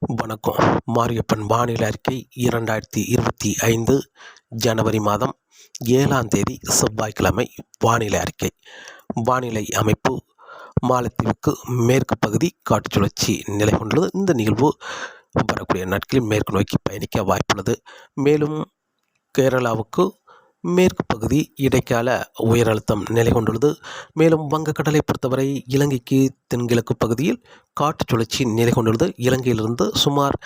வணக்கம். மாரியப்பன் வானிலை அறிக்கை இரண்டாயிரத்தி இருபத்தி ஐந்து ஜனவரி மாதம் ஏழாம் தேதி செவ்வாய்க்கிழமை வானிலை அறிக்கை. வானிலை அமைப்பு மாலத்தீவுக்கு மேற்கு பகுதி காற்று சுழற்சி நிலை கொண்டுள்ளது. இந்த நிகழ்வு வரக்கூடிய நாட்களில் மேற்கு நோக்கி பயணிக்க வாய்ப்புள்ளது. மேலும் கேரளாவுக்கு மேற்கு பகுதி இடைக்கால உயர் அழுத்தம் நிலை கொண்டுள்ளது. மேலும் வங்கக்கடலை பொறுத்தவரை இலங்கைக்கு தென்கிழக்கு பகுதியில் காற்று சுழற்சி நிலை கொண்டுள்ளது. இலங்கையிலிருந்து சுமார்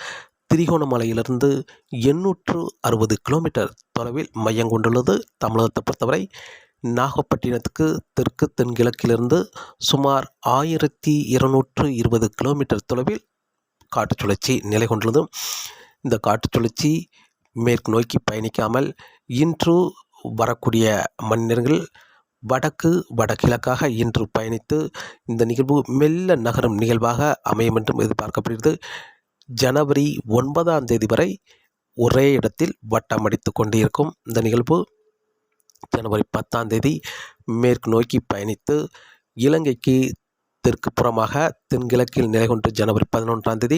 திரிகோணமலையிலிருந்து எண்ணூற்று அறுபது கிலோமீட்டர் தொலைவில் மையம் கொண்டுள்ளது. தமிழகத்தை பொறுத்தவரை நாகப்பட்டினத்துக்கு தெற்கு தென்கிழக்கிலிருந்து சுமார் ஆயிரத்தி இருநூற்று இருபது கிலோமீட்டர் தொலைவில் காற்று சுழற்சி நிலை கொண்டுள்ளது. இந்த காற்று சுழற்சி மேற்கு நோக்கி பயணிக்காமல் இன்று வரக்கூடிய மணி வடக்கு வடகிழக்காக இன்று பயணித்து இந்த நிகழ்வு மெல்ல நகரும் நிகழ்வாக அமையும் என்றும் எதிர்பார்க்கப்படுகிறது. ஜனவரி ஒன்பதாம் தேதி வரை ஒரே இடத்தில் வட்டம் அடித்து கொண்டிருக்கும் இந்த நிகழ்வு ஜனவரி பத்தாம் தேதி மேற்கு நோக்கி பயணித்து இலங்கைக்கு தெற்கு புறமாக தென்கிழக்கில் நிலை கொண்டு ஜனவரி பதினொன்றாம் தேதி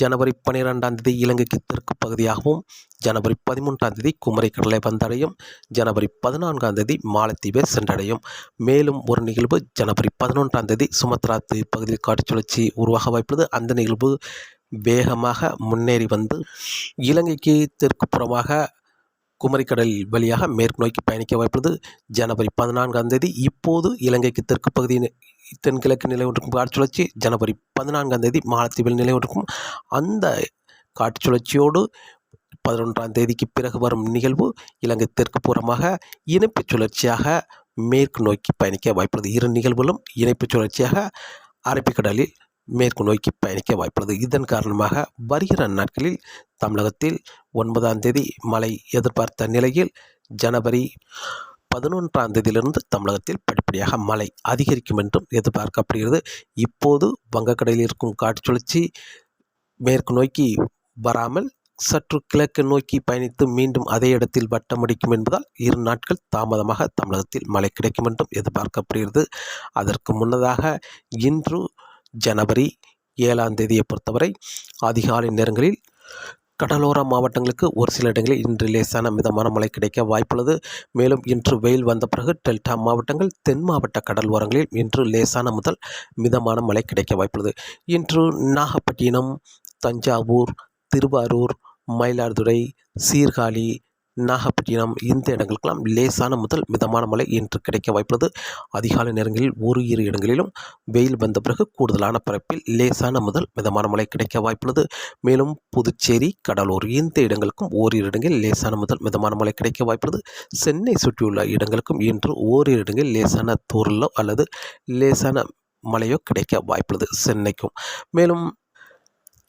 ஜனவரி பன்னிரெண்டாம் தேதி இலங்கைக்கு தெற்கு பகுதியாகவும் ஜனவரி பதிமூன்றாம் தேதி குமரி கடலை வந்தடையும் ஜனவரி பதினான்காம் தேதி மாலத்தீவை சென்றடையும். மேலும் ஒரு நிகழ்வு ஜனவரி பதினொன்றாம் தேதி சுமத்ரா தீவு பகுதியில் காற்று சுழற்சி உருவாக வாய்ப்புள்ளது. அந்த நிகழ்வு வேகமாக முன்னேறி வந்து இலங்கைக்கு தெற்கு புறமாக குமரிக்கடல் வழியாக மேற்கு நோக்கி பயணிக்க வாய்ப்புள்ளது. ஜனவரி பதினான்காம் தேதி இப்போது இலங்கைக்கு தெற்கு பகுதியின் தென்கிழக்கு நிலை ஒன்றுக்கும் காற்று சுழற்சி. ஜனவரி பதினான்காம் தேதி மாலத்தீவில் நிலை ஒன்றுக்கும் அந்த காற்று சுழற்சியோடு பதினொன்றாம் தேதிக்கு பிறகு வரும் நிகழ்வு இலங்கை தெற்கு புறமாக இணைப்பு சுழற்சியாக மேற்கு நோக்கி பயணிக்க வாய்ப்புள்ளது. இரு நிகழ்வுகளும் இணைப்பு சுழற்சியாக அரபிக்கடலில் மேற்கு நோக்கி பயணிக்க வாய்ப்புள்ளது. இதன் காரணமாக வருகிற நாட்களில் தமிழகத்தில் ஒன்பதாம் தேதி மழை எதிர்பார்த்த நிலையில் ஜனவரி பதினொன்றாம் தேதியிலிருந்து தமிழகத்தில் படிப்படியாக மழை அதிகரிக்கும் என்றும் எதிர்பார்க்கப்படுகிறது. இப்போது வங்கக்கடலில் இருக்கும் காற்று சுழற்சி மேற்கு நோக்கி வராமல் சற்று கிழக்கு நோக்கி பயணித்து மீண்டும் அதே இடத்தில் வட்டமடிக்கும் என்பதால் இரு நாட்கள் தாமதமாக தமிழகத்தில் மழை கிடைக்கும் என்றும் எதிர்பார்க்கப்படுகிறது. அதற்கு முன்னதாக இன்று ஜனவரி ஏழாம் தேதியை பொறுத்தவரை அதிகாலை நேரங்களில் கடலோர மாவட்டங்களுக்கு ஒரு சில இடங்களில் இன்று லேசான மிதமான மழை கிடைக்க வாய்ப்புள்ளது. மேலும் இன்று வெயில் வந்த பிறகு டெல்டா மாவட்டங்கள் தென் மாவட்ட கடல் ஓரங்களில் இன்று லேசான முதல் மிதமான மழை கிடைக்க வாய்ப்புள்ளது. இன்று நாகப்பட்டினம் தஞ்சாவூர் திருவாரூர் மயிலாடுதுறை சீர்காழி நாகப்பட்டினம் இந்த இடங்களுக்கெல்லாம் லேசான முதல் மிதமான மழை இன்று கிடைக்க வாய்ப்புள்ளது. அதிகாலை நேரங்களில் ஒரு இரு இடங்களிலும் வெயில் வந்த பிறகு கூடுதலான பரப்பில் லேசான முதல் மிதமான மழை கிடைக்க வாய்ப்புள்ளது. மேலும் புதுச்சேரி கடலூர் இந்த இடங்களுக்கும் ஓரிரு இடங்களில் லேசான முதல் மிதமான மழை கிடைக்க வாய்ப்புள்ளது. சென்னை சுற்றியுள்ள இடங்களுக்கும் இன்று ஓரிரு இடங்களில் லேசான தூரலோ அல்லது லேசான மழையோ கிடைக்க வாய்ப்புள்ளது சென்னைக்கும். மேலும்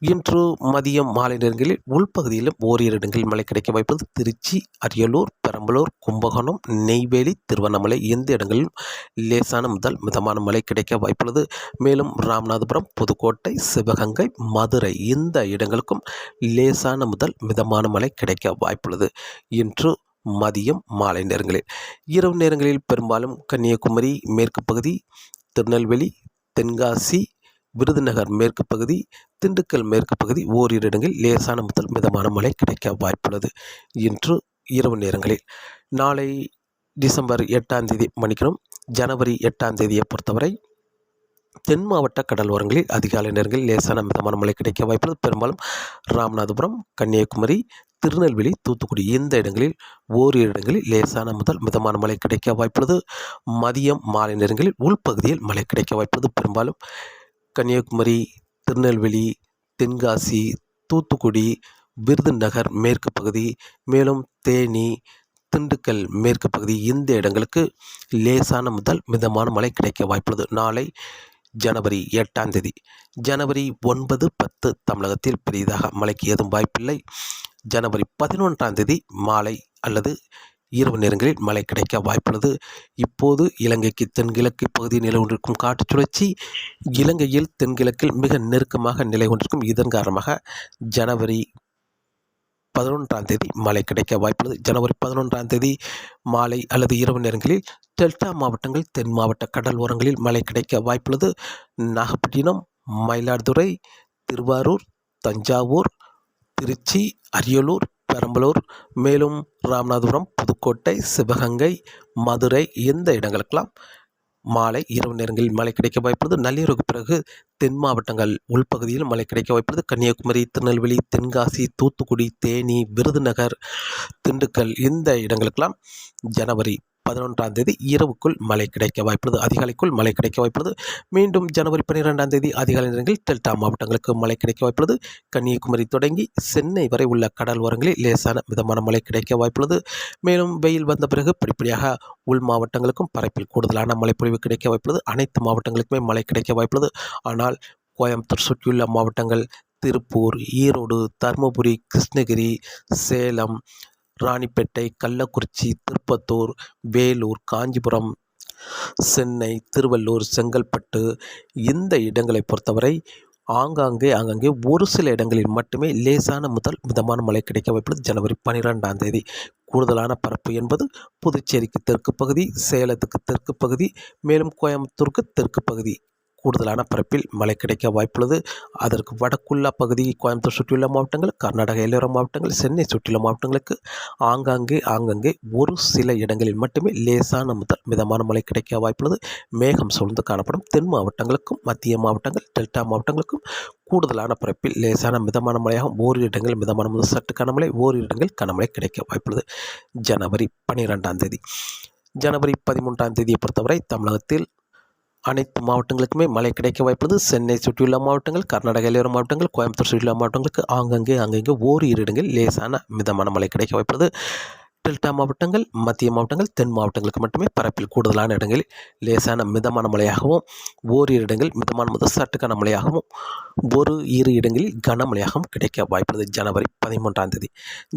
இன்று மதியம் மாலை நேரங்களில் உள்பகுதியிலும் ஓரிரு இடங்களில் மழை கிடைக்க வாய்ப்புள்ளது. திருச்சி அரியலூர் பெரம்பலூர் கும்பகோணம் நெய்வேலி திருவண்ணாமலை இந்த இடங்களிலும் லேசான முதல் மிதமான மழை கிடைக்க வாய்ப்புள்ளது. மேலும் ராமநாதபுரம் புதுக்கோட்டை சிவகங்கை மதுரை இந்த இடங்களுக்கும் லேசான முதல் மிதமான மழை கிடைக்க வாய்ப்புள்ளது. இன்று மதியம் மாலை நேரங்களில். இரவு நேரங்களில் பெரும்பாலும் கன்னியாகுமரி மேற்கு பகுதி திருநெல்வேலி தென்காசி விருதுநகர் மேற்கு பகுதி திண்டுக்கல் மேற்கு பகுதி ஓரிரு இடங்களில் லேசான முதல் மிதமான மழை கிடைக்க வாய்ப்புள்ளது. இன்று இரவு நேரங்களில் நாளை டிசம்பர் எட்டாம் தேதி மணிக்கணும் ஜனவரி எட்டாம் தேதியை பொறுத்தவரை தென் மாவட்ட கடலோரங்களில் அதிகாலை நேரங்களில் லேசான மிதமான மழை கிடைக்க வாய்ப்புள்ளது. பெரும்பாலும் ராமநாதபுரம் கன்னியாகுமரி திருநெல்வேலி தூத்துக்குடி இந்த இடங்களில் ஓரிரு இடங்களில் லேசான முதல் மிதமான மழை கிடைக்க வாய்ப்புள்ளது. மதியம் மாலை நேரங்களில் உள்பகுதியில் மழை கிடைக்க வாய்ப்புள்ளது. பெரும்பாலும் கன்னியாகுமரி திருநெல்வேலி தென்காசி தூத்துக்குடி விருதுநகர் மேற்கு பகுதி மேலும் தேனி திண்டுக்கல் மேற்கு பகுதி இந்த இடங்களுக்கு லேசான முதல் மிதமான மழை கிடைக்க வாய்ப்புள்ளது. நாளை ஜனவரி எட்டாம் தேதி. ஜனவரி ஒன்பது பத்து தமிழகத்தில் பெரியதாக மழைக்கு ஏதும் வாய்ப்பில்லை. ஜனவரி பதினொன்றாம் தேதி மாலை அல்லது இரவு நேரங்களில் மழை கிடைக்க வாய்ப்புள்ளது. இப்போது இலங்கைக்கு தென்கிழக்கு பகுதியில் நிலை கொண்டிருக்கும் காற்று சுழற்சி. இலங்கையில் தென்கிழக்கில் மிக நெருக்கமாக நிலை கொண்டிருக்கும் இதன் காரணமாக ஜனவரி பதினொன்றாம் தேதி மழை கிடைக்க வாய்ப்புள்ளது. ஜனவரி பதினொன்றாம் தேதி மாலை அல்லது இரவு நேரங்களில் டெல்டா மாவட்டங்கள் தென் மாவட்ட கடல் ஓரங்களில் மழை கிடைக்க வாய்ப்புள்ளது. நாகப்பட்டினம் மயிலாடுதுறை திருவாரூர் தஞ்சாவூர் திருச்சி அரியலூர் பெரம்பலூர் மேலும் ராமநாதபுரம் புதுக்கோட்டை சிவகங்கை மதுரை இந்த இடங்களுக்கெல்லாம் மாலை இரவு நேரங்களில் மழை கிடைக்க வாய்ப்புள்ளது? நள்ளிரவுக்கு பிறகு தென் மாவட்டங்கள் உள்பகுதியில் மழை கிடைக்க வாய்ப்புள்ளது. கன்னியாகுமரி திருநெல்வேலி தென்காசி தூத்துக்குடி தேனி விருதுநகர் திண்டுக்கல் இந்த இடங்களுக்கெல்லாம் ஜனவரி பதினொன்றாம் தேதி இரவுக்குள் மழை கிடைக்க வாய்ப்புள்ளது. அதிகாலைக்குள் மழை கிடைக்க வாய்ப்புள்ளது. மீண்டும் ஜனவரி பன்னிரெண்டாம் தேதி அதிகாலை நேரங்களில் டெல்டா மாவட்டங்களுக்கு மழை கிடைக்க வாய்ப்புள்ளது. கன்னியாகுமரி தொடங்கி சென்னை வரை உள்ள கடல் ஓரங்களில் லேசான மிதமான மழை கிடைக்க வாய்ப்புள்ளது. மேலும் வெயில் வந்த பிறகு படிப்படியாக உள் மாவட்டங்களுக்கும் பரப்பில் கூடுதலான மழைப்பொழிவு கிடைக்க வாய்ப்புள்ளது. அனைத்து மாவட்டங்களுக்குமே மழை கிடைக்க வாய்ப்புள்ளது. ஆனால் கோயம்புத்தூர் சுற்றியுள்ள மாவட்டங்கள் திருப்பூர் ஈரோடு தருமபுரி கிருஷ்ணகிரி சேலம் ராணிப்பேட்டை கள்ளக்குறிச்சி திருப்பத்தூர் வேலூர் காஞ்சிபுரம் சென்னை திருவள்ளூர் செங்கல்பட்டு இந்த இடங்களை பொறுத்தவரை ஆங்காங்கே ஆங்காங்கே ஒரு சில இடங்களில் மட்டுமே லேசான முதல் மிதமான மழை கிடைக்க வாய்ப்புள்ளது. ஜனவரி பன்னிரெண்டாம் தேதி கூடுதலான பரப்பு என்பது புதுச்சேரிக்கு தெற்கு பகுதி சேலத்துக்கு தெற்கு பகுதி மேலும் கோயம்புத்தூருக்கு தெற்கு பகுதி. கூடுதலான பரப்பில் மழை கிடைக்க வாய்ப்புள்ளது. அதற்கு வடக்குள்ள பகுதி கோயம்புத்தூர் சுற்றியுள்ள மாவட்டங்கள் கர்நாடக எல்லையோர மாவட்டங்கள் சென்னை சுற்றியுள்ள மாவட்டங்களுக்கு ஆங்காங்கே ஆங்காங்கே ஒரு சில இடங்களில் மட்டுமே லேசான முதல் மிதமான மழை கிடைக்க வாய்ப்புள்ளது. மேகம் சூழ்ந்து காணப்படும் தென் மாவட்டங்களுக்கும் மத்திய மாவட்டங்கள் டெல்டா மாவட்டங்களுக்கும் கூடுதலான பரப்பில் லேசான மிதமான மழையாகும் ஓரிரு இடங்கள் மிதமான முதல் சற்று கனமழை ஓரிரு இடங்கள் கனமழை கிடைக்க வாய்ப்புள்ளது. ஜனவரி பன்னிரெண்டாம் தேதி. ஜனவரி பதிமூன்றாம் தேதியை பொறுத்தவரை தமிழகத்தில் அனைத்து மாவட்டங்களுக்குமே மழை கிடைக்க வாய்ப்புள்ளது. சென்னை சுற்றியுள்ள மாவட்டங்கள் கர்நாடக எல்லையோர மாவட்டங்கள் கோயம்புத்தூர் சுற்றியுள்ள மாவட்டங்களுக்கு ஆங்கங்கே அங்கங்கே ஓரிரு இடங்கள் லேசான மிதமான மழை கிடைக்க வாய்ப்புள்ளது. டெல்டா மாவட்டங்கள் மத்திய மாவட்டங்கள் தென் மாவட்டங்களுக்கு மட்டுமே பரப்பில் கூடுதலான இடங்களில் லேசான மிதமான மழையாகவும் ஓரிரு இடங்கள் மிதமான முதல் சட்டுக்கான மழையாகவும் ஒரு இரு இடங்களில் கனமழையாகவும் கிடைக்க வாய்ப்புள்ளது. ஜனவரி பதிமூன்றாம் தேதி.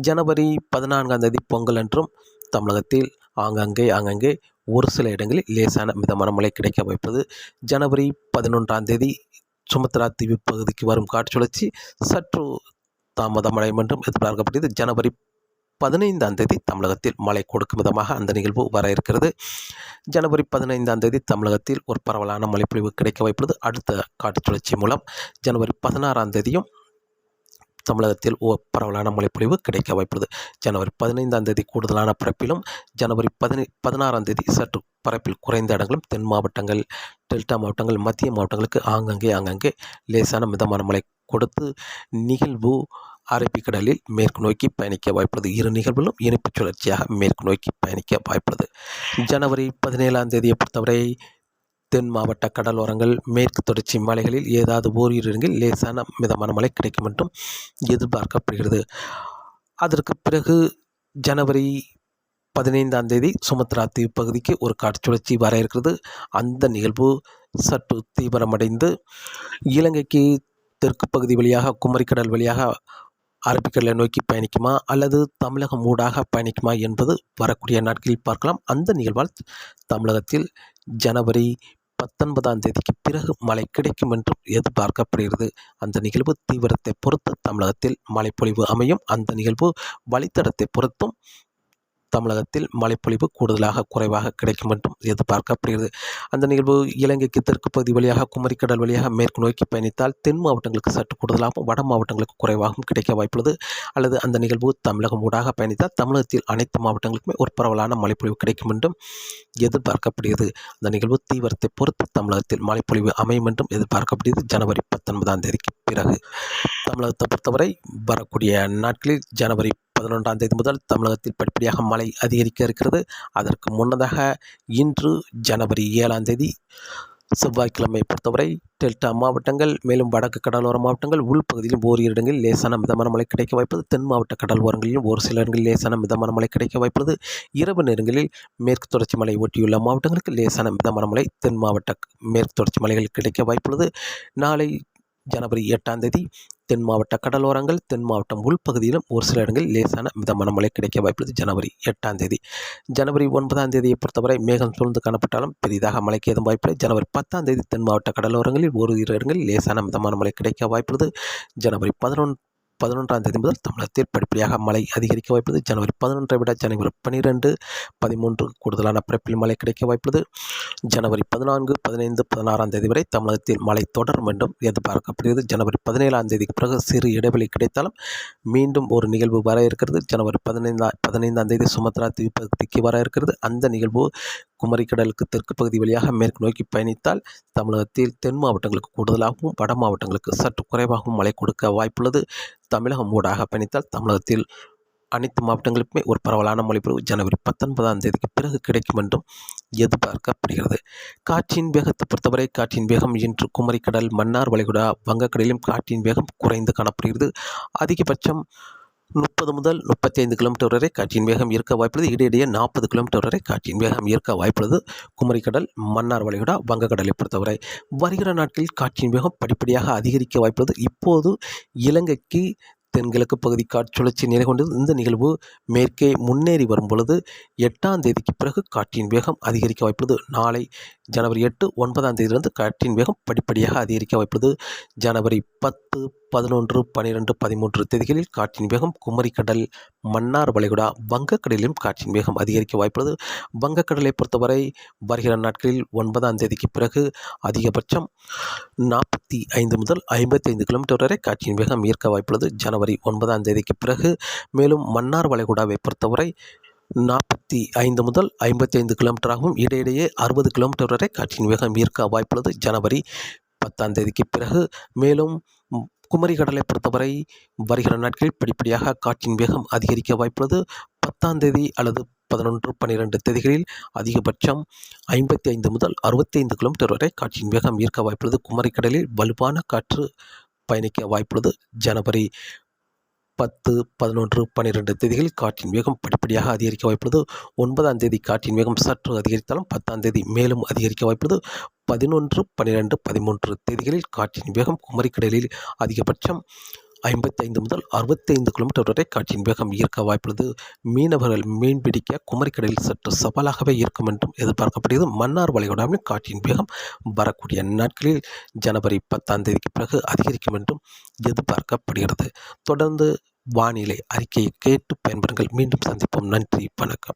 ஜனவரி பதினான்காம் தேதி பொங்கல் அன்றும் தமிழகத்தில் ஆங்காங்கே ஆங்காங்கே ஒரு சில இடங்களில் லேசான மிதமான மழை கிடைக்க வைப்பது ஜனவரி பதினொன்றாம் தேதி சுமத்ரா தீவு பகுதிக்கு வரும் காற்று சுழற்சி சற்று தாமதமடையும் என்றும் எதிர்பார்க்கப்படுகிறது. ஜனவரி பதினைந்தாம் தேதி தமிழகத்தில் மழை கொடுக்கும் விதமாக அந்த நிகழ்வு வர இருக்கிறது. ஜனவரி பதினைந்தாம் தேதி தமிழகத்தில் ஒரு பரவலான மழைப்பொழிவு கிடைக்க வைப்பது அடுத்த காற்று சுழற்சி மூலம் ஜனவரி பதினாறாம் தேதியும் தமிழகத்தில் ஓ பரவலான மழைப்பொழிவு கிடைக்க வாய்ப்புள்ளது. ஜனவரி பதினைந்தாம் தேதி கூடுதலான பரப்பிலும் ஜனவரி பதினை பதினாறாம் தேதி சற்று பரப்பில் குறைந்த இடங்களும் தென் மாவட்டங்கள் டெல்டா மாவட்டங்கள் மத்திய மாவட்டங்களுக்கு ஆங்கங்கே ஆங்கங்கே லேசான மிதமான மழை கொடுத்து நிகழ்வு அரபிக்கடலில் மேற்கு நோக்கி பயணிக்க வாய்ப்புள்ளது. இரு நிகழ்வுகளும் இனிப்புச் சுழற்சியாக மேற்கு நோக்கி பயணிக்க வாய்ப்புள்ளது. ஜனவரி பதினேழாம் தேதியை பொறுத்தவரை தென் மாவட்ட கடலோரங்கள் மேற்கு தொடர்ச்சி மலைகளில் ஏதாவது ஓரிரு இடங்களில் லேசான மிதமான மழை கிடைக்கும் என்றும் எதிர்பார்க்கப்படுகிறது. அதற்கு பிறகு ஜனவரி பதினைந்தாம் தேதி சுமத்ரா தீவு பகுதிக்கு ஒரு காற்றுச்சுழற்சி வர இருக்கிறது. அந்த நிகழ்வு சற்று தீவிரமடைந்து இலங்கைக்கு தெற்கு பகுதி வழியாக குமரிக்கடல் வழியாக அரபிக்கடலை நோக்கி பயணிக்குமா அல்லது தமிழகம் ஊடாக பயணிக்குமா என்பது வரக்கூடிய நாட்களில் பார்க்கலாம். அந்த நிகழ்வால் தமிழகத்தில் ஜனவரி பத்தொன்பதாம் தேதிக்கு பிறகு மழை கிடைக்கும் என்றும் எதிர்பார்க்கப்படுகிறது. அந்த நிகழ்வு தீவிரத்தை பொறுத்து தமிழகத்தில் மழைப்பொழிவு அமையும். அந்த நிகழ்வு வழித்தடத்தை பொறுத்தும் தமிழகத்தில் மழைப்பொழிவு கூடுதலாக குறைவாக கிடைக்கும் என்றும் எதிர்பார்க்கப்படுகிறது. அந்த நிகழ்வு இலங்கைக்கு தெற்கு பகுதி வழியாக குமரிக்கடல் வழியாக மேற்கு நோக்கி பயணித்தால் தென் மாவட்டங்களுக்கு சற்று கூடுதலாகவும் வட மாவட்டங்களுக்கு குறைவாகவும் கிடைக்க வாய்ப்புள்ளது. அல்லது அந்த நிகழ்வு தமிழகம் ஊடாக பயணித்தால் தமிழகத்தில் அனைத்து மாவட்டங்களுக்குமே ஒரு பரவலான மழைப்பொழிவு கிடைக்கும் என்றும் எதிர்பார்க்கப்படுகிறது. அந்த நிகழ்வு தீவிரத்தை பொறுத்து தமிழகத்தில் மழைப்பொழிவு அமையும் என்றும் எதிர்பார்க்கப்படுகிறது. ஜனவரி பத்தொன்பதாம் தேதிக்கு பிறகு தமிழகத்தை பொறுத்தவரை வரக்கூடிய நாட்களில் ஜனவரி பதினொன்றாம் தேதி முதல் தமிழகத்தில் படிப்படியாக மழை அதிகரிக்க இருக்கிறது. அதற்கு முன்னதாக இன்று ஜனவரி ஏழாம் தேதி செவ்வாய்க்கிழமை பொறுத்தவரை டெல்டா மாவட்டங்கள் மேலும் வடக்கு கடலோர மாவட்டங்கள் உள்பகுதியிலும் ஓரிரு இடங்களில் லேசான மிதமான மழை கிடைக்க வாய்ப்பது தென் மாவட்ட கடலோரங்களிலும் ஒரு சில இடங்களில் லேசான மிதமான மழை கிடைக்க வாய்ப்புள்ளது. இரவு நேரங்களில் மேற்கு தொடர்ச்சி மலை ஒட்டியுள்ள மாவட்டங்களுக்கு லேசான மிதமான மழை தென் மாவட்ட மேற்கு தொடர்ச்சி மலைகள் கிடைக்க வாய்ப்புள்ளது. நாளை ஜனவரி எட்டாம் தேதி தென் மாவட்ட கடலோரங்கள் தென் மாவட்டம் உள்பகுதியிலும் ஒரு சில இடங்களில் லேசான மிதமான மழை கிடைக்க வாய்ப்புள்ளது ஜனவரி எட்டாம் தேதி. ஜனவரி ஒன்பதாம் தேதியை பொறுத்தவரை மேகம் சூழ்ந்து காணப்பட்டாலும் பெரிதாக மழைக்கு ஏதும் வாய்ப்பில்லை. ஜனவரி பத்தாம் தேதி தென் மாவட்ட கடலோரங்களில் ஒரு இரு இடங்களில் லேசான மிதமான மழை கிடைக்க வாய்ப்புள்ளது ஜனவரி பதினொன்று பதினொன்றாம் தேதி முதல் தமிழகத்தில் படிப்படியாக மழை அதிகரிக்க வாய்ப்புள்ளது. ஜனவரி பதினொன்றை விட ஜனவரி பனிரெண்டு பதிமூன்று கூடுதலான பிறப்பில் மழை கிடைக்க வாய்ப்புள்ளது. ஜனவரி பதினான்கு பதினைந்து பதினாறாம் தேதி வரை தமிழகத்தில் மழை தொடரும் என்றும் எதிர்பார்க்கப்படுகிறது. ஜனவரி பதினேழாம் தேதிக்கு பிறகு சிறு இடைவெளி கிடைத்தாலும் மீண்டும் ஒரு நிகழ்வு வர இருக்கிறது. ஜனவரி பதினைந்தா பதினைந்தாம் தேதி சுமத்ரா தீபத்திக்கு வர இருக்கிறது. அந்த நிகழ்வு குமரிக்கடலுக்கு தெற்கு பகுதி வழியாக மேற்கு நோக்கி பயணித்தால் தமிழகத்தில் தென் மாவட்டங்களுக்கு கூடுதலாகவும் வட மாவட்டங்களுக்கு சற்று குறைவாகவும் மழை கொடுக்க வாய்ப்புள்ளது. தமிழகம் ஊடாக பயணித்தால் தமிழகத்தில் அனைத்து மாவட்டங்களுக்குமே ஒரு பரவலான மழைப்பொழிவு ஜனவரி பத்தொன்பதாம் தேதிக்கு பிறகு கிடைக்கும் என்றும் எதிர்பார்க்கப்படுகிறது. காற்றின் வேகத்தை பொறுத்தவரை காற்றின் வேகம் இன்று குமரிக்கடல் மன்னார் வளைகுடா வங்கக்கடலிலும் காற்றின் வேகம் குறைந்து காணப்படுகிறது. அதிகபட்சம் முப்பது முதல் முப்பத்தைந்து கிலோமீட்டர் வரை காற்றின் வேகம் இருக்க வாய்ப்புள்ளது. இடையிடையே நாற்பது கிலோமீட்டர் வரை காற்றின் வேகம் இருக்க வாய்ப்புள்ளது. குமரிக்கடல் மன்னார் வளைகுடா வங்கக்கடலை பொறுத்தவரை வருகிற நாட்களில் காற்றின் வேகம் படிப்படியாக அதிகரிக்க வாய்ப்புள்ளது. இப்போது இலங்கைக்கு தென்கிழக்கு பகுதி காற்றுழற்சி நிலை கொண்டது இந்த நிகழ்வு மேற்கே முன்னேறி வரும் பொழுது எட்டாம் தேதிக்கு பிறகு காற்றின் வேகம் அதிகரிக்க வாய்ப்புள்ளது. நாளை ஜனவரி எட்டு ஒன்பதாம் தேதியிலிருந்து காற்றின் வேகம் படிப்படியாக அதிகரிக்க வாய்ப்புள்ளது. ஜனவரி பத்து பதினொன்று பனிரெண்டு பதிமூன்று தேதிகளில் காற்றின் வேகம் குமரிக்கடல் மன்னார் வளைகுடா வங்கக்கடலிலும் காற்றின் வேகம் அதிகரிக்க வாய்ப்புள்ளது. வங்கக்கடலை பொறுத்தவரை வருகிற நாட்களில் ஒன்பதாம் தேதிக்கு பிறகு அதிகபட்சம் நாற்பத்தி ஐந்து முதல் ஐம்பத்தி ஐந்து கிலோமீட்டர் வரை காற்றின் வேகம் ஈர்க்க வாய்ப்புள்ளது. ஜனவரி ஒன்பதாம் தேதிக்கு பிறகு மேலும் மன்னார் வளைகுடாவை பொறுத்தவரை நாற்பத்தி ஐந்து முதல் ஐம்பத்தி ஐந்து கிலோமீட்டராகவும் இடையிடையே அறுபது கிலோமீட்டர் வரை காற்றின் வேகம் ஈர்க்க வாய்ப்புள்ளது. ஜனவரி பத்தாம் தேதிக்கு பிறகு மேலும் குமரி கடலை பொறுத்தவரை வருகிற நாட்களில் படிப்படியாக காற்றின் வேகம் அதிகரிக்க வாய்ப்புள்ளது. பத்தாம் தேதி அல்லது பதினொன்று பன்னிரெண்டு தேதிகளில் அதிகபட்சம் ஐம்பத்தி ஐந்து முதல் அறுபத்தி ஐந்து கிலோமீட்டர் வரை காற்றின் வேகம் ஈர்க்க வாய்ப்புள்ளது. குமரிக்கடலில் வலுவான காற்று பயணிக்க வாய்ப்புள்ளது. ஜனவரி பத்து பதினொன்று பன்னிரெண்டு தேதிகளில் காற்றின் வேகம் படிப்படியாக அதிகரிக்க வாய்ப்புள்ளது. ஒன்பதாம் தேதி காற்றின் வேகம் சற்று அதிகரித்தாலும் பத்தாம் தேதி மேலும் அதிகரிக்க வாய்ப்புள்ளது. பதினொன்று பன்னிரெண்டு பதிமூன்று தேதிகளில் காற்றின் வேகம் குமரிக்கடலில் அதிகபட்சம் ஐம்பத்தைந்து முதல் அறுபத்தைந்து கிலோமீட்டர் வரை காற்றின் வேகம் ஈர்க்க வாய்ப்புள்ளது. மீனவர்கள் மீன்பிடிக்க குமரிக்கடலில் சற்று சவாலாகவே இருக்கும் என்றும் எதிர்பார்க்கப்படுகிறது. மன்னார் வளைகுடாவில் காற்றின் வேகம் வரக்கூடிய நாட்களில் ஜனவரி பத்தாம் தேதிக்கு பிறகு அதிகரிக்கும் என்றும் எதிர்பார்க்கப்படுகிறது. தொடர்ந்து வானிலை அறிக்கையை கேட்டு பயன்பெறுங்கள். மீண்டும் சந்திப்போம். நன்றி. வணக்கம்.